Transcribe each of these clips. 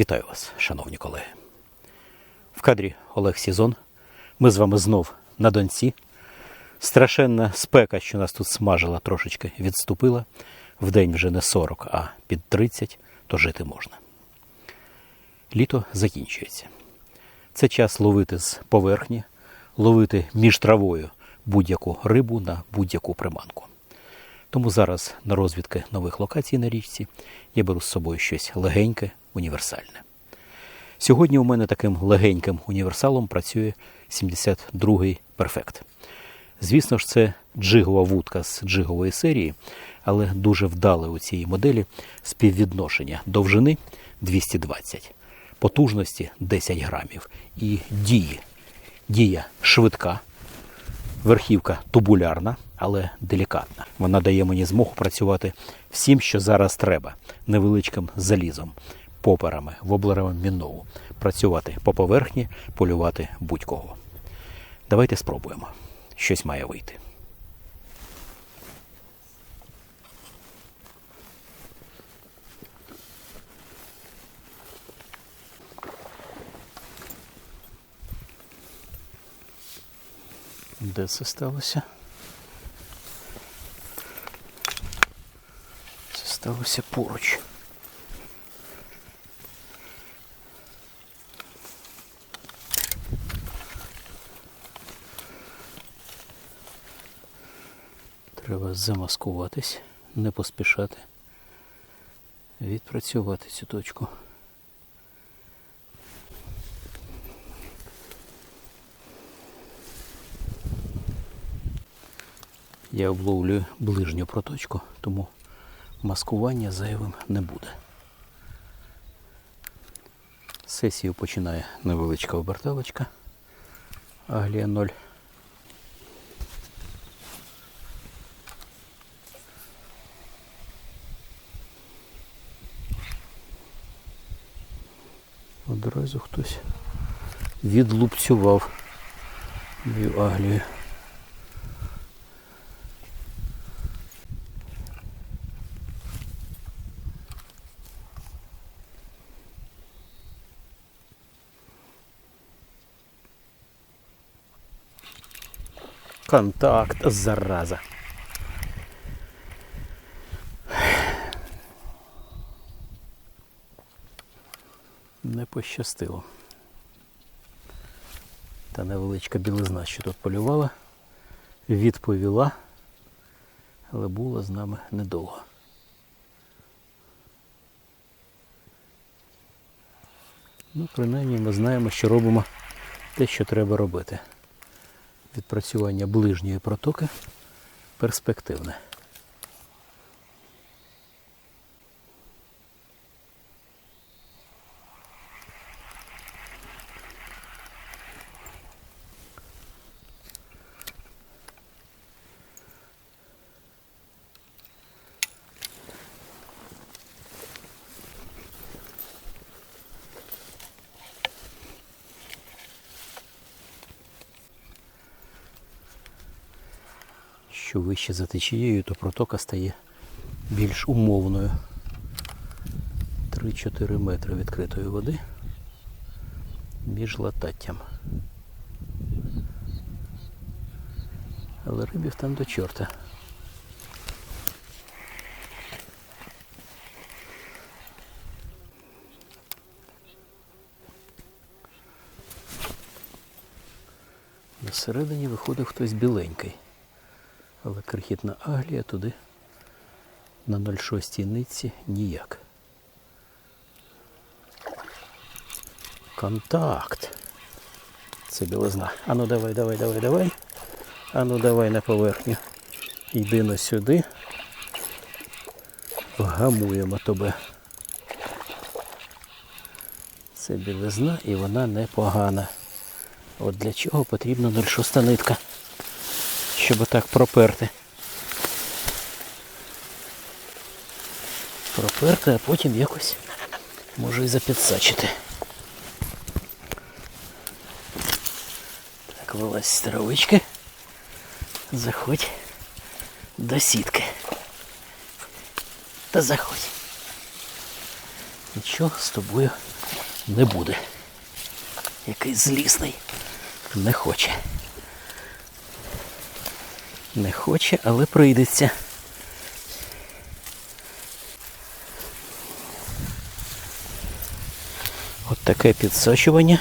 Вітаю вас, шановні колеги. В кадрі Олег Сізон. Ми з вами знов на Донці. Страшенна спека, що нас тут смажила, трошечки відступила. Вдень вже не 40, а під 30, то жити можна. Літо закінчується. Це час ловити з поверхні, ловити між травою будь-яку рибу на будь-яку приманку. Тому зараз на розвідки нових локацій на річці я беру з собою щось легеньке, універсальне. Сьогодні у мене таким легеньким універсалом працює 72-й перфект. Звісно ж, це джигова вудка з джигової серії, але дуже вдале у цій моделі співвідношення довжини 220, потужності 10 грамів і дії. Дія швидка, верхівка тубулярна, але делікатна. Вона дає мені змогу працювати всім, що зараз треба, невеличким залізом, поперами, воблерами мінову, працювати по поверхні, полювати будь-кого. Давайте спробуємо. Щось має вийти. Де це сталося? Це сталося поруч. Треба замаскуватись, не поспішати, відпрацювати цю точку. Я обловлюю ближню проточку, тому маскування зайвим не буде. Сесію починає невеличка оберталочка Аглія 0. Одразу хтось відлупцював мою аглію. Контакт, зараза. Не пощастило. Та невеличка білизна, що тут полювала, відповіла, але була з нами недовго. Ну, принаймні ми знаємо, що робимо те, що треба робити. Відпрацювання ближньої протоки перспективне. Що вище за течією, то протока стає більш умовною. 3-4 метри відкритої води між лататтям. Але рибів там до чорта. На середині виходив хтось біленький. Але крихітна аглія туди на 0,6 нитці ніяк. Контакт. Це білизна. Ану давай, давай, давай, давай. Ану давай на поверхню. Йди на сюди. Вгамуємо тебе. Це білизна і вона непогана. От для чого потрібна 0,6 нитка щоб отак проперти. Проперти, а потім якось можу і запідсачити. Так, вилазь з травички. Заходь до сітки. Та заходь. Нічого з тобою не буде. Який злісний. Не хоче. Не хоче, але прийдеться. От таке підсочування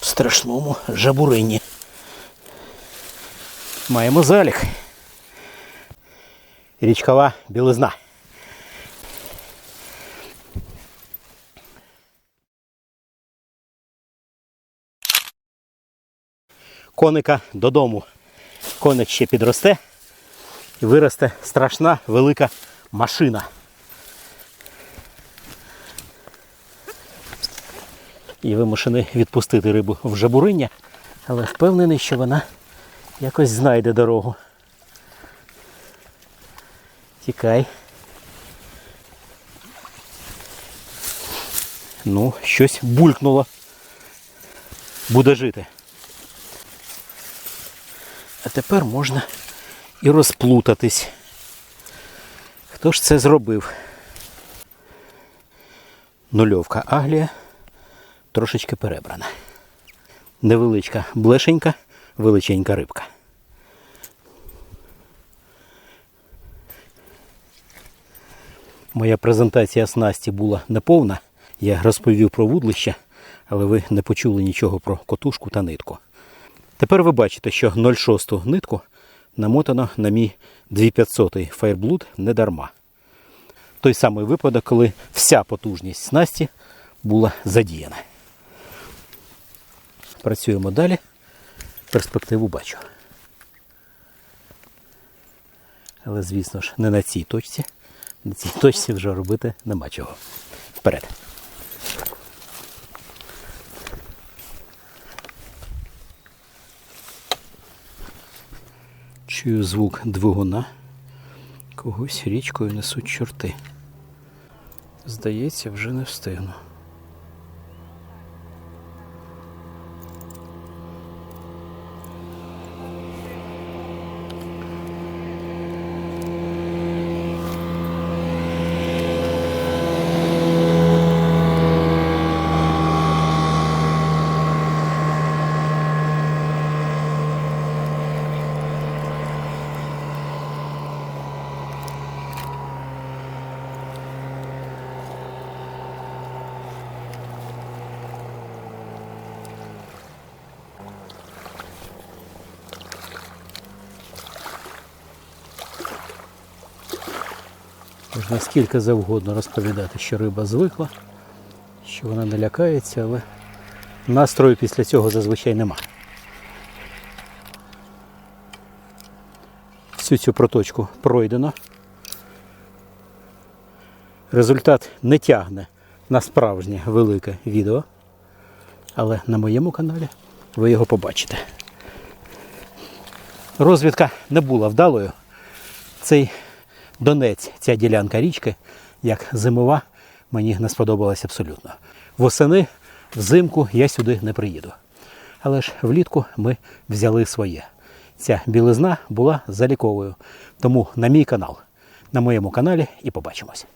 в страшному жабурині. Маємо залік. Річкова білизна. Коника додому. Коник ще підросте і виросте страшна велика машина. І вимушений відпустити рибу в жабуриння, але впевнений, що вона якось знайде дорогу. Тікай. Ну, щось булькнуло. Буде жити. Тепер можна і розплутатись. Хто ж це зробив? Нульовка Аглія трошечки перебрана. Невеличка блешенька, величенька рибка. Моя презентація снасті була неповна. Я розповів про вудлище, але ви не почули нічого про котушку та нитку. Тепер ви бачите, що 0,6 нитку намотано на мій 2500 Fireblue не дарма. Той самий випадок, коли вся потужність снасті була задіяна. Працюємо далі. Перспективу бачу. Але, звісно ж, не на цій точці. На цій точці вже робити нема чого. Вперед. Чую звук двигуна. Когось річкою несуть чорти. Здається, вже не встигну. Можна скільки завгодно розповідати, що риба звикла, що вона не лякається, але настрою після цього зазвичай нема. Всю цю проточку пройдено. Результат не тягне на справжнє велике відео, але на моєму каналі ви його побачите. Розвідка не була вдалою. Цей Донець, ця ділянка річки, як зимова, мені не сподобалась абсолютно. Восени, взимку я сюди не приїду. Але ж влітку ми взяли своє. Ця білизна була заліковою. Тому на мій канал, на моєму каналі і побачимось.